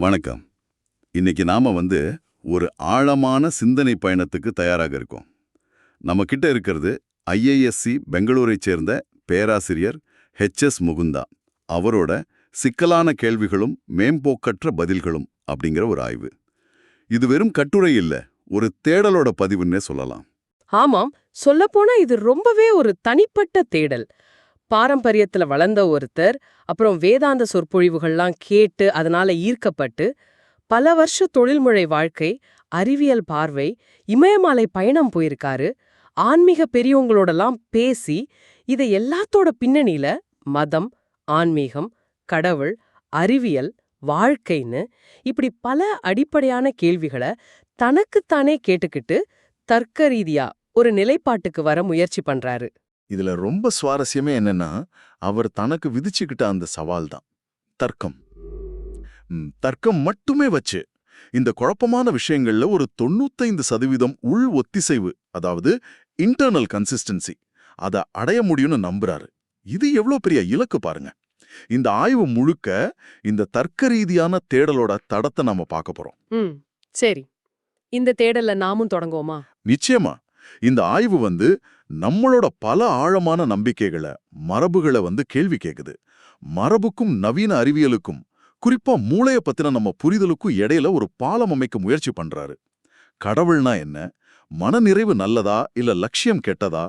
வணக்கம். இன்னைக்கு நாம வந்து ஒரு ஆழமான சிந்தனை பயணத்துக்கு தயாராக இருக்கோம். நம்ம கிட்ட இருக்கிறது ஐஏஎஸ்சி பெங்களூரைச் சேர்ந்த பேராசிரியர் ஹெச்எஸ் முகுந்தா. அவரோட சிக்கலான கேள்விகளும் மேம்போக்கற்ற பதில்களும் அப்படிங்கிற ஒரு ஆய்வு. இது வெறும் கட்டுரை இல்ல ஒரு தேடலோட பதிவுன்னே சொல்லலாம். ஆமாம் சொல்லப்போனா இது ரொம்பவே ஒரு தனிப்பட்ட தேடல். பாரம்பரியத்துல வளர்ந்த ஒருத்தர் அப்புறம் வேதாந்த சொற்பொழிவுகள்லாம் கேட்டு அதனால ஈர்க்கப்பட்டு பல வருஷ தொழில்முறை வாழ்க்கை அறிவியல் பார்வை இமயமலை பயணம் போயிருக்காரு. ஆன்மீக பெரியவங்களோடலாம் பேசி இதை எல்லாத்தோட பின்னணியில மதம் ஆன்மீகம் கடவுள் அறிவியல் வாழ்க்கைன்னு இப்படி பல அடிப்படையான கேள்விகளை தனக்குத்தானே கேட்டுக்கிட்டு தர்க்க ரீதியா ஒரு நிலைப்பாட்டுக்கு வர முயற்சி பண்றாரு. இதுல ரொம்ப சுவாரஸ்யமே என்னன்னா அவர் தனக்கு விதிச்சுக்கிட்ட அந்த சவால் தான் தர்க்கம் தர்க்கம் மட்டுமே வச்சு இந்த குழப்பமான விஷயங்கள்ல ஒரு தொண்ணூத்தைந்து சதவீதம் உள் ஒத்திசைவு அதாவது இன்டர்னல் கன்சிஸ்டன்சி அதை அடைய முடியும்னு நம்புறாரு. இது எவ்வளவு பெரிய இலக்கு பாருங்க. இந்த ஆய்வு முழுக்க இந்த தர்க்க ரீதியான தேடலோட தடத்தை நாம பார்க்க போறோம். சரி. இந்த தேடல்ல நாமும் தொடங்குவோமா? நிச்சயமா. இந்த ஆய்வு வந்து நம்மளோட பல ஆழமான நம்பிக்கைகளை மரபுகளை வந்து கேள்வி கேக்குது. மரபுக்கும் நவீன அறிவியலுக்கும் குறிப்பா மூளைய பத்தின நம்ம புரிதலுக்கும் இடையில ஒரு பாலம் அமைக்க முயற்சி பண்றாரு. கடவுள்னா என்ன? மனநிறைவு நல்லதா? இல்ல லட்சியம் கெட்டதா?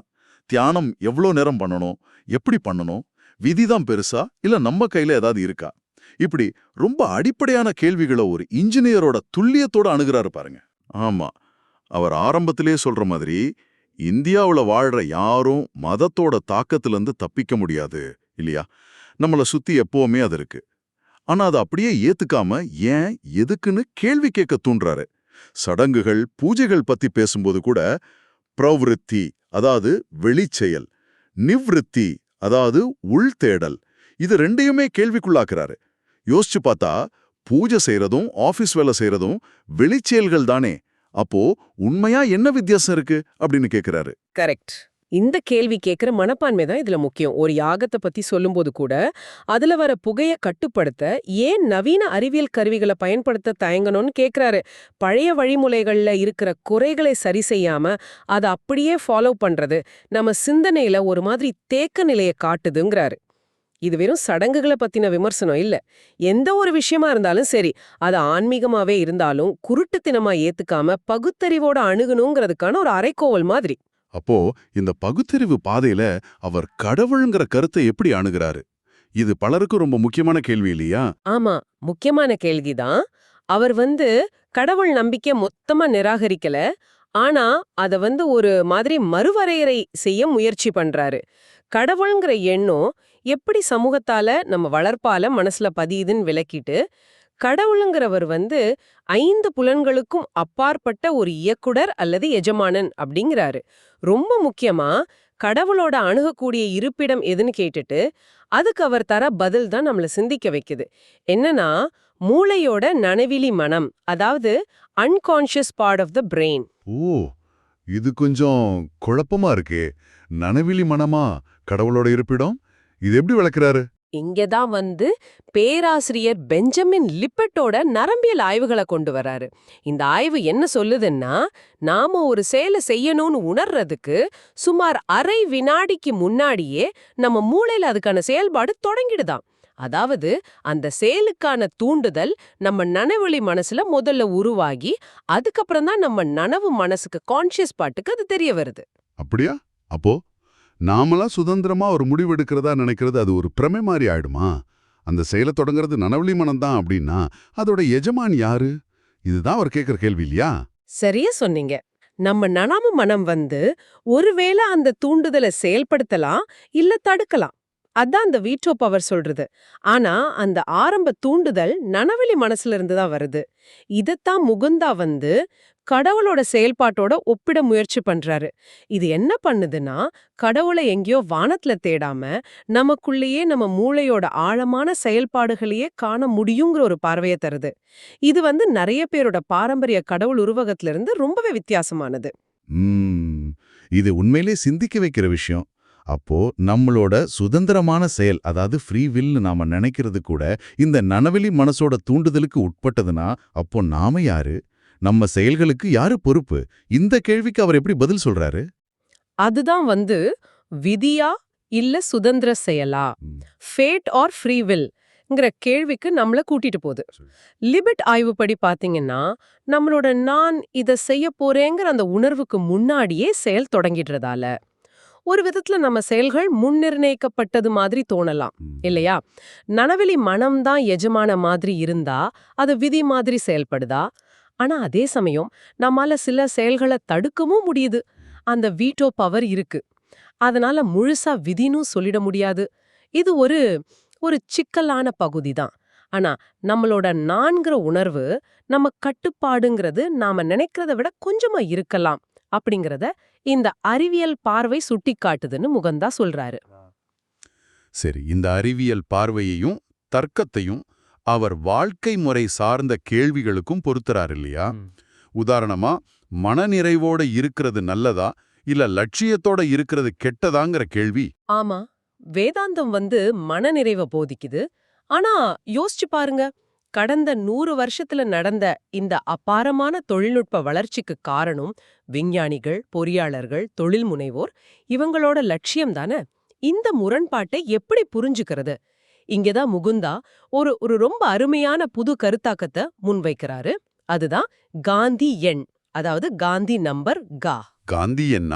தியானம் எவ்வளோ நேரம் பண்ணணும்? எப்படி பண்ணணும்? விதிதான் பெருசா? இல்ல நம்ம கையில ஏதாவது இருக்கா? இப்படி ரொம்ப அடிப்படையான கேள்விகளை ஒரு இன்ஜினியரோட துல்லியத்தோட அணுகிறாரு பாருங்க. ஆமா. அவர் ஆரம்பத்திலே சொல்ற மாதிரி இந்தியாவுல வாழ்ற யாரும் மதத்தோட தாக்கத்திலேருந்து தப்பிக்க முடியாது இல்லையா? நம்மள சுத்தி எப்பவுமே அது இருக்கு. ஆனா அதை அப்படியே ஏத்துக்காம ஏன் எதுக்குன்னு கேள்வி கேட்க தூண்டுறாரு சடங்குகள் பூஜைகள் பத்தி பேசும்போது கூட பிரவருத்தி அதாவது வெளிச்செயல் நிவ்ருத்தி அதாவது உள்தேடல் இது ரெண்டையுமே கேள்விக்குள்ளாக்குறாரு. யோசிச்சு பார்த்தா பூஜை செய்யறதும் ஆஃபீஸ் வேலை செய்யறதும் வெளிச்செயல்கள் தானே. அப்போ உண்மையா என்ன வித்தியாசம் இருக்கு? அப்படின்னு கேக்குறாரு. கரெக்ட். இந்த கேள்வி கேட்கிற மனப்பான்மை தான் இதுல முக்கியம். ஒரு யாகத்தை பத்தி சொல்லும்போது கூட அதுல வர புகைய கட்டுப்படுத்த ஏன் நவீன அறிவியல் கருவிகளை பயன்படுத்த தயங்கணும்னு கேக்குறாரு. பழைய வழிமுறைகள்ல இருக்கிற குறைகளை சரி செய்யாம அதை அப்படியே ஃபாலோ பண்றது நம்ம சிந்தனையில ஒரு மாதிரி தேக்க நிலையை காட்டுதுங்கிறாரு. இது வெறும் சடங்குகளை பத்தின விமர்சனம் இல்ல. எந்த ஒரு விஷயமா இருந்தாலும் சரி அது ஆன்மீகமாவே இருந்தாலும் குருட்டுத்தனமா ஏத்துக்காம பகுத்தறிவோட அணுகணுங்கிறதுக்கான ஒரு அரைக்கோவல் மாதிரி. அப்போ இந்த பகுத்தறிவு பாதையில அவர் கடவுள்ங்கிற கருத்தை எப்படி அணுகுறாரு? இது பலருக்கும் ரொம்ப முக்கியமான கேள்வி இல்லையா? ஆமா முக்கியமான கேள்விதான் அவர் வந்து கடவுள் நம்பிக்கை மொத்தமா நிராகரிக்கல. ஆனா அத வந்து ஒரு மாதிரி மறுவரையறை செய்ய முயற்சி பண்றாரு. கடவுள்ங்கிற எண்ணம் எப்படி சமூகத்தால நம்ம வளர்ப்பால மனசுல பதியுதுன்னு விளக்கிட்டு கடவுளுங்கிறவர் வந்து ஐந்து புலன்களுக்கும் அப்பாற்பட்ட ஒரு இயக்குனர் அல்லது எஜமானன் அப்படிங்கிறாரு. ரொம்ப முக்கியமா கடவுளோட அணுகக்கூடிய இருப்பிடம் எதுன்னு கேட்டுட்டு அதுக்கு அவர் தர பதில் தான் நம்மள சிந்திக்க வைக்குது. என்னன்னா மூளையோட நனவிலி மனம் அதாவது unconscious part of the brain ஓ இது கொஞ்சம் குழப்பமா இருக்கே. நனவிலி மனமா கடவுளோட இருப்பிடம்? இது எப்படி விளக்குறாரு? இங்கதான் வந்து பேராசிரியர் பெஞ்சமின் லிப்பட்டோட நரம்பியல் ஆய்வுகளை கொண்டு வராரு. இந்த ஆய்வு என்ன சொல்லுதுன்னா நாம ஒரு செயலை செய்யணும்னு உணர்றதுக்கு சுமார் அரை வினாடிக்கு முன்னாடியே நம்ம மூளையில அதுக்கான செயல்பாடு தொடங்கிடுதாம் அதாவது அந்த செயலுக்கான தூண்டுதல் நம்ம நனவெளி மனசுல முதல்ல உருவாகி அதுக்கப்புறம் தான் நம்ம நனவு மனசுக்கு கான்ஷியஸ் பாட்டுக்கு அது தெரிய வருது. அப்படியா? அப்போ நாமலாம் சுதந்திரமா ஒரு முடிவெடுக்கிறதா நினைக்கிறது அது ஒரு பிரமை மாதிரி ஆயிடுமா? அந்த செயலை தொடங்குறது நனவழி மனம்தான் அப்படின்னா அதோட எஜமான் யாரு? இதுதான் அவர் கேட்கிற கேள்வி இல்லையா? சரியா சொன்னீங்க. நம்ம நனாம மனம் வந்து ஒருவேளை அந்த தூண்டுதலை செயல்படுத்தலாம் இல்ல தடுக்கலாம். அதான் அந்த வீட்டோ பவர் சொல்றது. ஆனா அந்த ஆரம்ப தூண்டுதல் நனவெளி மனசுல இருந்து தான் வருது. இதத்தான் முகுந்தா வந்து கடவுளோட செயல்பாட்டோட ஒப்பிட முயற்சி பண்றாரு. இது என்ன பண்ணுதுன்னா கடவுளை எங்கேயோ வானத்துல தேடாம நமக்குள்ளேயே நம்ம மூளையோட ஆழமான செயல்பாடுகளையே காண முடியுங்கிற ஒரு பார்வையை தருது. இது வந்து நிறைய பேரோட பாரம்பரிய கடவுள் உருவகத்துல இருந்து ரொம்பவே வித்தியாசமானது. இது உண்மையிலே சிந்திக்க வைக்கிற விஷயம். அப்போ நம்மளோட சுதந்திரமான செயல் அதாவது ஃப்ரீ வில்னு நாம நினைக்கிறது கூட இந்த நனவெளி மனசோட தூண்டுதலுக்கு உட்பட்டதுன்னா அப்போ நாம யாரு? நம்ம செயல்களுக்கு யாரு பொறுப்பு? இந்த கேள்விக்கு அவர் எப்படி பதில் சொல்றாரு? அதுதான் வந்து விதியா இல்ல சுதந்திர செயலா. ஃபேட் ஆர் ஃப்ரீ ங்கிற கேள்விக்கு நம்மள கூட்டிட்டு போகுது. லிபிட் ஆய்வுப்படி பாத்தீங்கன்னா நம்மளோட நான் இத செய்ய போறேங்கிற அந்த உணர்வுக்கு முன்னாடியே செயல் தொடங்கிடுறதால. ஒரு விதத்துல நம்ம செயல்கள் முன்னிர்ணயிக்கப்பட்டது மாதிரி தோணலாம் இல்லையா? நனவெளி மனம்தான் எஜமான மாதிரி இருந்தா அது விதி மாதிரி செயல்படுதா? ஆனா அதே சமயம் நம்மால சில செயல்களை தடுக்கவும் முடியுது. அந்த வீட்டோ பவர் இருக்கு. அதனால முழுசா விதினும் சொல்லிட முடியாது. இது ஒரு ஒரு சிக்கலான பகுதி தான். ஆனா நம்மளோட நான்கிற உணர்வு நம்ம கட்டுப்பாடுங்கிறது நாம நினைக்கிறத விட கொஞ்சமா இருக்கலாம். அப்படிங்கறத இந்த அறிவியல் பார்வை சுட்டிக்காட்டுதுன்னு முகந்தா சொல்றாரு. சரி இந்த அறிவியல் பார்வையையும் தர்க்கத்தையும் அவர் வாழ்க்கை முறை சார்ந்த கேள்விகளுக்கும் பொருத்துறார் இல்லையா? உதாரணமா மனநிறைவோட இருக்கிறது நல்லதா இல்ல லட்சியத்தோட இருக்கிறது கெட்டதாங்கிற கேள்வி? ஆமா வேதாந்தம் வந்து மனநிறைவை போதிக்குது. ஆனா யோசிச்சு பாருங்க கடந்த நூறு வருஷத்துல நடந்த இந்த அபாரமான தொழில்நுட்ப வளர்ச்சிக்கு காரணம் விஞ்ஞானிகள் பொறியாளர்கள் தொழில் முனைவோர் இவங்களோட லட்சியம் தானே? இந்த முரண்பாட்டை எப்படி புரிஞ்சுக்கிறது? இங்கதான் முகுந்தா ஒரு ஒரு ரொம்ப அருமையான புது கருத்தாக்கத்தை முன்வைக்கிறாரு. அதுதான் காந்தி எண் அதாவது காந்தி நம்பர் கா. காந்தி என்ன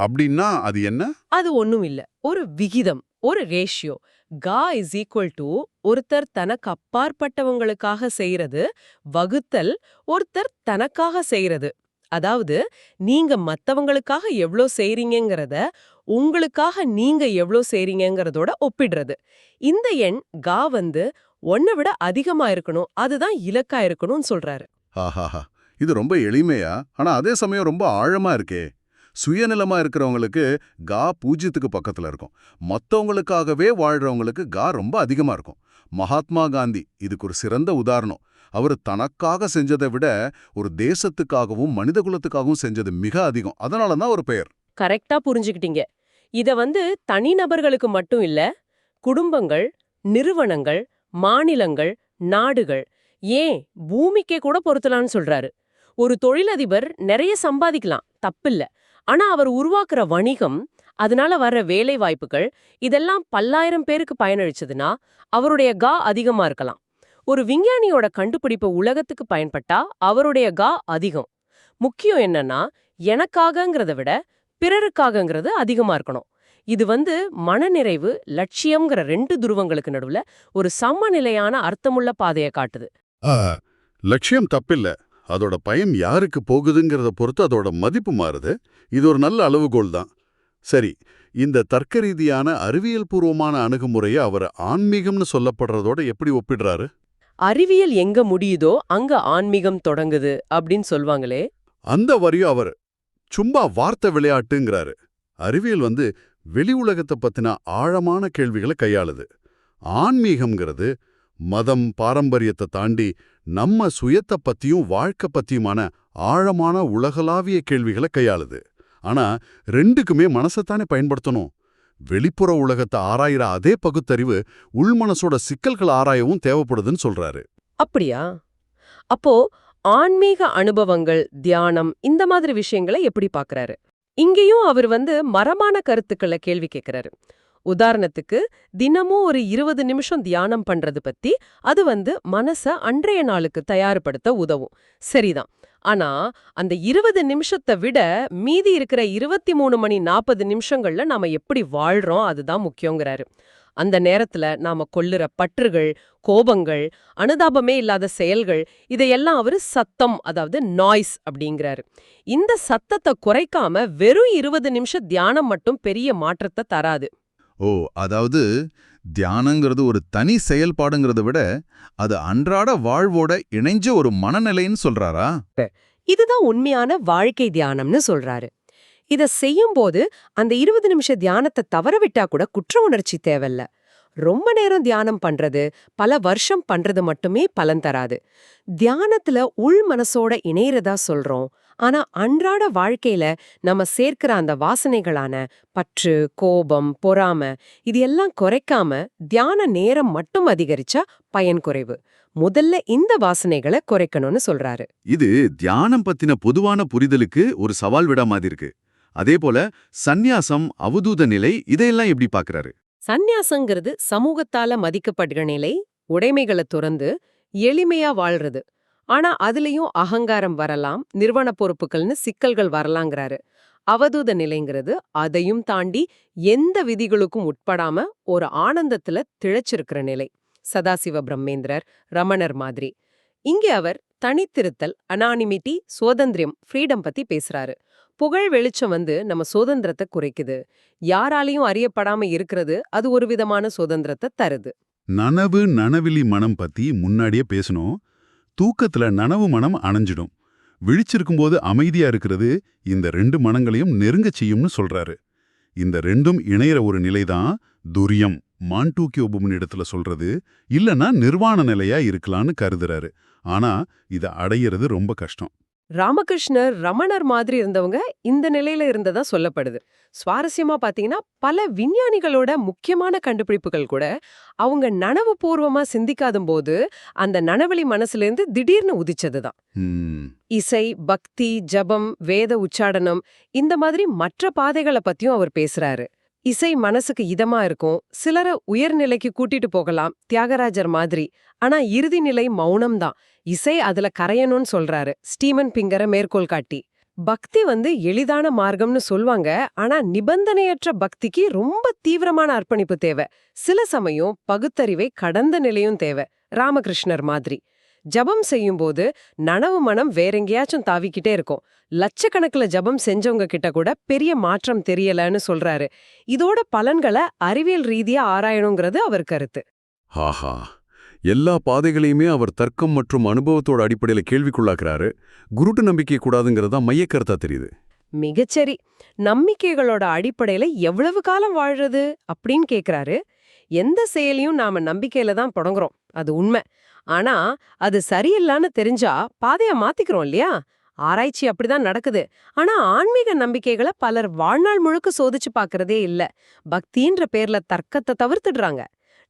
அப்படின்னா அது என்ன? அது ஒண்ணும் இல்ல ஒரு விகிதம் ஒரு ரேஷியோ. கா இஸ் ஈக்குவல் டு ஒருத்தர் தனக்கு அப்பாற்பட்டவங்களுக்காக செய்யறது வகுத்தல் ஒருத்தர் தனக்காக செய்யறது அதாவது நீங்க மத்தவங்களுக்காக எவ்ளோ செய்றீங்கங்கறத உங்களுக்காக நீங்க எவ்ளோ செய்றீங்கங்கறதோட ஒப்பிடுறது. இந்த எண் கா வந்து ஒன்ன விட அதிகமா இருக்கணும் அதுதான் இலக்கா இருக்கணும்னு சொல்றாரு. ஆஹாஹா. இது ரொம்ப எளிமையா ஆனா அதே சமயம் ரொம்ப ஆழமா இருக்கே. சுயநலமா இருக்கிறவங்களுக்கு கா பூஜ்யத்துக்கு பக்கத்துல இருக்கும். மத்தவங்களுக்காகவே வாழ்றவங்களுக்கு கா ரொம்ப அதிகமா இருக்கும். மகாத்மா காந்தி இதுக்கு ஒரு சிறந்த உதாரணம். அவர் தனக்காக செஞ்சதை விட ஒரு தேசத்துக்காகவும் மனிதகுலத்துக்காகவும் செஞ்சது மிக அதிகம். அதனால தான் ஒரு பெயர். கரெக்டா புரிஞ்சுக்கிட்டீங்க. இத வந்து தனிநபர்களுக்கு மட்டும் இல்ல குடும்பங்கள் நிறுவனங்கள் மாநிலங்கள் நாடுகள் ஏன் பூமிக்கே கூட பொருத்தலாம்னு சொல்றாரு. ஒரு தொழிலதிபர் நிறைய சம்பாதிக்கலாம் தப்பில்ல. ஆனா அவர் உருவாக்குற வணிகம் அதனால வர்ற வேலை வாய்ப்புகள் இதெல்லாம் பல்லாயிரம் பேருக்கு பயனளிச்சதுன்னா அவருடைய கா அதிகமா இருக்கலாம். ஒரு விஞ்ஞானியோட கண்டுபிடிப்பு உலகத்துக்கு பயன்பட்டா அவருடைய கா அதிகம். முக்கியம் என்னன்னா எனக்காகங்கிறத விட பிறருக்காகங்கிறது அதிகமா இருக்கணும். இது வந்து மனநிறைவு லட்சியம்ங்கிற ரெண்டு துருவங்களுக்கு நடுவுல ஒரு சமநிலையான அர்த்தமுள்ள பாதையை காட்டுது. லட்சியம் தப்பில்ல. அதோட பயன் யாருக்கு போகுதுங்கிறத பொறுத்து அதோட மதிப்பு மாறுது. இது ஒரு நல்ல அளவுகோல் தான். சரி இந்த தர்க்க ரீதியான அறிவியல் பூர்வமான அணுகுமுறையை அவர் ஆன்மீகம்னு சொல்லப்படுறதோட எப்படி ஒப்பிடுறாரு? அறிவியல் எங்க முடியுதோ அங்க ஆன்மீகம் தொடங்குது அப்படின்னு சொல்வாங்களே. அந்த வரியும் அவர் சும்மா வார்த்தை விளையாட்டுங்கிறாரு. அறிவியல் வந்து வெளி உலகத்தை பத்தின ஆழமான கேள்விகளை கையாளுது. ஆன்மீகம்ங்கிறது மதம் பாரம்பரியத்தை தாண்டி நம்ம சுயத்தை பத்தியும் வாழ்க்கை பத்தியுமான ஆழமான உலகளாவிய கேள்விகளை கையாளுது. ஆனா ரெண்டுக்குமே மனசைத்தானே பயன்படுத்தணும். வெளிப்புற உலகத்தை ஆராயிற அதே பகுத்தறிவு உள்மனசோட சிக்கல்கள் ஆராயவும் தேவைப்படுதுன்னு சொல்றாரு. அப்படியா? அப்போ ஆன்மீக அனுபவங்கள் தியானம் இந்த மாதிரி விஷயங்களை எப்படி பாக்குறாரு? இங்கேயும் அவர் வந்து மரமான கருத்துக்களை கேள்வி கேட்கிறாரு உதாரணத்துக்கு தினமும் ஒரு இருபது நிமிஷம் தியானம் பண்றது பத்தி அது வந்து மனச அன்றைய நாளுக்கு தயார்படுத்த உதவும். சரிதான். ஆனா அந்த இருபது நிமிஷத்தை விட மீதி இருக்கிற இருபத்தி மூணு மணி நாற்பது நிமிஷங்கள்ல நாம எப்படி வாழ்றோம் அதுதான் முக்கியங்கிறாரு. அந்த நேரத்துல நாம கொள்ளுற பற்றுகள் கோபங்கள் அனுதாபமே இல்லாத செயல்கள் இதையெல்லாம் அவரு சத்தம் அதாவது நாய்ஸ் அப்படிங்கிறாரு. இந்த சத்தத்தை குறைக்காம வெறும் இருபது நிமிஷம் தியானம் மட்டும் பெரிய மாற்றத்தை தராது. ஓ அதாவது தியானங்கிறது ஒரு தனி செயல்பாடுங்கிறத விட அது அன்றாட வாழ்வோட இணைஞ்ச ஒரு மனநிலைன்னு சொல்றாரா? இதுதான் உண்மையான வாழ்க்கை தியானம்னு சொல்றாரு. இத செய்யும்போது அந்த இருபது நிமிஷ தியானத்தை தவற விட்டா கூட குற்ற உணர்ச்சி தேவையில்ல. ரொம்ப நேரம் தியானம் பண்றது பல வருஷம் பண்றது மட்டுமே பலன் தராது. தியானத்துல உள் மனசோட இணையறதா சொல்றோம். ஆனா அன்றாட வாழ்க்கையில நம்ம சேர்க்கிற அந்த வாசனைகளான பற்று கோபம் பொறாம இது எல்லாம் குறைக்காம தியான நேரம் மட்டும் அதிகரிச்சா பயன் குறைவு. முதல்ல இந்த வாசனைகளை குறைக்கணும்னு சொல்றாரு. இது தியானம் பத்தின பொதுவான புரிதலுக்கு ஒரு சவால் விட மாதிரி இருக்கு. அதே போல சந்நியாசம் அவதூத நிலை இதையெல்லாம் எப்படி பாக்குறாரு? சந்நியாசங்கிறது சமூகத்தால மதிக்கப்படுற நிலை உடைமைகளை துறந்து எளிமையா வாழ்றது. ஆனா அதுலயும் அகங்காரம் வரலாம் நிறுவன பொறுப்புகள்னு சிக்கல்கள் வரலாங்கிறாரு. அவதூத நிலைங்கிறது அதையும் தாண்டி எந்த விதிகளுக்கும் உட்படாம ஒரு ஆனந்தத்துல திளைச்சிருக்கிற நிலை. சதாசிவ பிரம்மேந்திரர் ரமணர் மாதிரி. இங்கே அவர் தனித்திருத்தல் அனானிமிட்டி சுதந்திரம் ஃப்ரீடம் பத்தி பேசுறாரு. புகழ் வெளிச்சம் வந்து நம்ம சுதந்திரத்தை குறைக்குது. யாராலையும் அறியப்படாம இருக்கிறது அது ஒரு விதமான சுதந்திரத்தை தருது. நனவு நனவிலி மனம் பத்தி முன்னாடியே பேசணும். தூக்கத்துல நனவு மனம் அணைஞ்சிடும். விழிச்சிருக்கும்போது அமைதியா இருக்கிறது இந்த ரெண்டு மனங்களையும் நெருங்கச் செய்யும்னு சொல்றாரு. இந்த ரெண்டும் இணையிற ஒரு நிலைதான் துரியம். மாண்டூக்கிய இடத்துல சொல்றது இல்லனா நிர்வாண நிலையா இருக்கலான்னு கருதுறாரு. ஆனா இத அடையிறது ரொம்ப கஷ்டம். ராமகிருஷ்ணர் ரமணர் மாதிரி இருந்தவங்க இந்த நிலையில இருந்ததா சொல்லப்படுது. சுவாரஸ்யமா பாத்தீங்கன்னா பல விஞ்ஞானிகளோட முக்கியமான கண்டுபிடிப்புகள் கூட அவங்க நனவு பூர்வமா சிந்திக்காத போது அந்த நனவழி மனசுல இருந்து திடீர்னு உதிச்சதுதான். இசை பக்தி ஜபம் வேத உச்சாடனம் இந்த மாதிரி மற்ற பாதைகளை பத்தியும் அவர் பேசுறாரு. இசை மனசுக்கு இதமா இருக்கும். சிலரை உயர்நிலைக்கு கூட்டிட்டு போகலாம் தியாகராஜர் மாதிரி. ஆனா இறுதி நிலை மௌனம்தான். இசை அதுல கரையணும்னு சொல்றாரு. ஸ்டீமன் பிங்கர மேற்கோள் காட்டி. பக்தி வந்து எளிதான மார்க்கம்னு சொல்வாங்க. ஆனா நிபந்தனையற்ற பக்திக்கு ரொம்ப தீவிரமான அர்ப்பணிப்பு தேவை. சில சமயம் பகுத்தறிவை கடந்த நிலையும் தேவை. ராமகிருஷ்ணர் மாதிரி. ஜபம் செய்யும்போது நனவு மனம் வேறெங்கேயாச்சும் தாவிக்கிட்டே இருக்கும். லட்சக்கணக்குல ஜபம் செஞ்சவங்க கிட்ட கூட பெரிய மாற்றம் தெரியலன்னு சொல்றாரு. இதோட பலன்களை அறிவியல் ரீதியா ஆராயணுங்கிறது அவர் கருத்து. ஆஹா! எல்லா பாதைகளையுமே அவர் தர்க்கம் மற்றும் அனுபவத்தோட அடிப்படையில கேள்விக்குள்ளாக்குறாரு. குருட்டு நம்பிக்கை கூடாதுங்கிறதா மையக்கருத்தா தெரியுது. மிகச்சரி. நம்பிக்கைகளோட அடிப்படையில எவ்வளவு காலம் வாழ்றது அப்படின்னு கேக்குறாரு. எந்த செயலையும் நாம நம்பிக்கையில தான் தொடங்குறோம். அது உண்மை. ஆனா அது சரியில்லான்னு தெரிஞ்சா பாதைய மாத்திக்கிறோம் இல்லையா? ஆராய்ச்சி அப்படிதான் நடக்குது. ஆனா ஆன்மீக நம்பிக்கைகளை பலர் வாழ்நாள் முழுக்க சோதிச்சு பாக்குறதே இல்ல. பக்தின்ற பேர்ல தர்க்கத்தை தவிர்த்துடுறாங்க.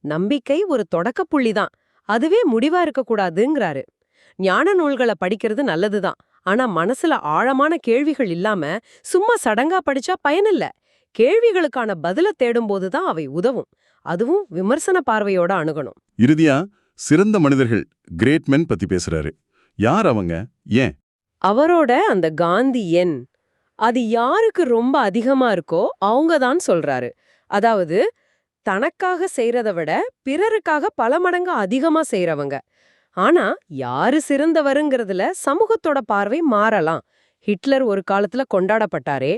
நம்பிக்கை ஒரு தொடக்க புள்ளிதான். அதுவே முடிவா இருக்கக்கூடாதுங்கிறாரு. ஞான நூல்களை படிக்கிறது நல்லதுதான். ஆனா மனசுல ஆழமான கேள்விகள் இல்லாம சும்மா சடங்கா படிச்சா பயனில்ல. கேள்விகளுக்கான பதில தேடும்போது தான் அவை உதவும். அதுவும் விமர்சன பார்வையோட அணுகணும். இறுதியா சிறந்த மனிதர்கள் கிரேட் மென் பத்தி பேசுறாரு. யார் அவங்க? ஏன்? அவரோட அந்த காந்தி எண் அது யாருக்கு ரொம்ப அதிகமா இருக்கோ அவங்க தான் சொல்றாரு. அதாவது தனக்காக செய்யறத விட பிறருக்காக பல மடங்கு அதிகமா செய்யறவங்க ஆனா யாரு சிறந்தவருங்கிறதுல சமூகத்தோட பார்வை மாறலாம். ஹிட்லர் ஒரு காலத்துல கொண்டாடப்பட்டாரே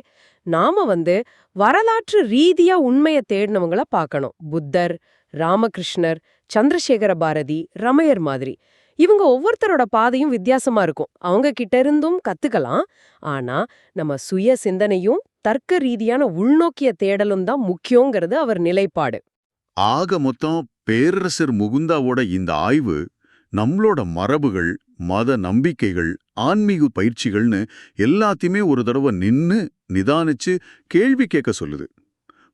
நாம வந்து வரலாற்று ரீதியா உண்மைய தேடினவங்கள பார்க்கணும். புத்தர் ராமகிருஷ்ணர் சந்திரசேகர பாரதி ரமையர் மாதிரி. இவங்க ஒவ்வொருத்தரோட பாதையும் வித்தியாசமா இருக்கும். அவங்க கிட்ட இருந்தும் கத்துக்கலாம். ஆனா நம்ம சுய சிந்தனையும் தர்க்க ரீதியான உள்நோக்கிய தேடலும் தான் முக்கியங்கிறது அவர் நிலைப்பாடு. ஆக மொத்தம் பேரரசர் முகுந்தாவோட இந்த ஆய்வு நம்மளோட மரபுகள் மத நம்பிக்கைகள் ஆன்மீக பயிற்சிகள்னு எல்லாத்தையுமே ஒரு தடவை நின்னு நிதானிச்சு கேள்வி கேட்க சொல்லுது.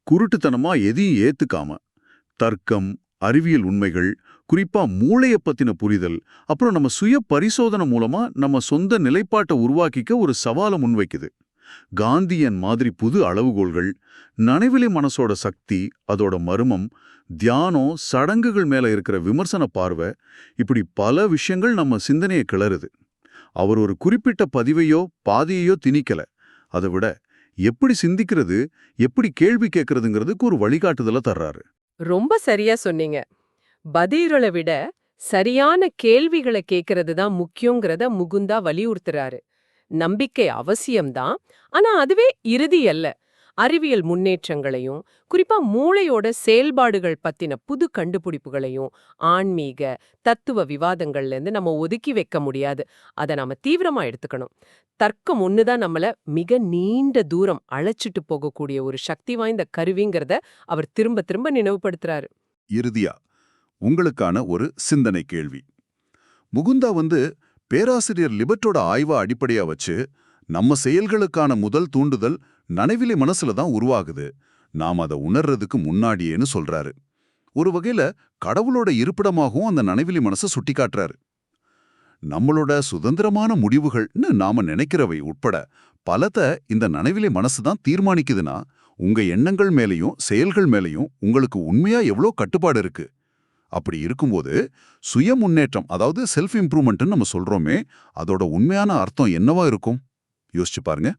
குருட்டுத்தனமா எதையும் ஏத்துக்காம தர்க்கம் அறிவியல் உண்மைகள் குறிப்பா மூளைய பத்தின புரிதல் அப்புறம் நம்ம சுய பரிசோதனை மூலமா நம்ம சொந்த நிலைப்பாட்டை உருவாக்கிக்க ஒரு சவாலை முன்வைக்குது. காந்தியன் மாதிரி புது அளவுகோல்கள் நனைவிலி மனசோட சக்தி அதோட மர்மம் தியானம் சடங்குகள் மேல இருக்கிற விமர்சன பார்வை இப்படி பல விஷயங்கள் நம்ம சிந்தனையை கிளறுது. அவர் ஒரு குறிப்பிட்ட பதிவையோ பாதையையோ திணிக்கல. அதை விட எப்படி சிந்திக்கிறது எப்படி கேள்வி கேட்கறதுங்கிறதுக்கு ஒரு வழிகாட்டுதலை தர்றாரு. ரொம்ப சரியா சொன்னீங்க. பதில்களை விட சரியான கேள்விகளை கேட்கறது தான் முக்கியங்கிறத முகுந்தா வலியுறுத்துறாரு. நம்பிக்கை அவசியம்தான். ஆனா அதுவே இறுதி அல்ல. அறிவியல் முன்னேற்றங்களையும் குறிப்பா மூளையோட செயல்பாடுகள் பத்தின புது கண்டுபிடிப்புகளையும் ஆன்மீக தத்துவ விவாதங்கள்ல இருந்து நம்ம ஒதுக்கி வைக்க முடியாது. அதை நாம தீவிரமா எடுத்துக்கணும். தர்க்கம் ஒண்ணுதான் நம்மள மிக நீண்ட தூரம் அழைச்சிட்டு போகக்கூடிய ஒரு சக்தி வாய்ந்த கருவிங்கிறத அவர் திரும்ப திரும்ப நினைவுபடுத்துறாரு. இறுதியா உங்களுக்கான ஒரு சிந்தனை கேள்வி. முகுந்தா வந்து பேராசிரியர் லிபர்ட்டோட ஆய்வை அடிப்படையா வச்சு நம்ம செயல்களுக்கான முதல் தூண்டுதல் நனவிலி மனசுல தான் உருவாகுது. நாம் அதை உணர்றதுக்கு முன்னாடியேன்னு சொல்றாரு. ஒரு வகையில கடவுளோட இருப்பிடமாகவும் அந்த நனவிலி மனசை சுட்டிக்காட்டுறாரு. நம்மளோட சுதந்திரமான முடிவுகள்னு நாம நினைக்கிறவை உட்பட பலத்தை இந்த நனவிலி மனசு தான் தீர்மானிக்குதுன்னா உங்க எண்ணங்கள் மேலயும் செயல்கள் மேலயும் உங்களுக்கு உண்மையா எவ்வளோ கட்டுப்பாடு இருக்கு? அப்படி இருக்கும்போது சுய முன்னேற்றம் அதாவது செல்ஃப் இம்ப்ரூவ்மெண்ட்னு நம்ம சொல்றோமே அதோட உண்மையான அர்த்தம் என்னவா இருக்கும்? யோசிச்சு பாருங்க.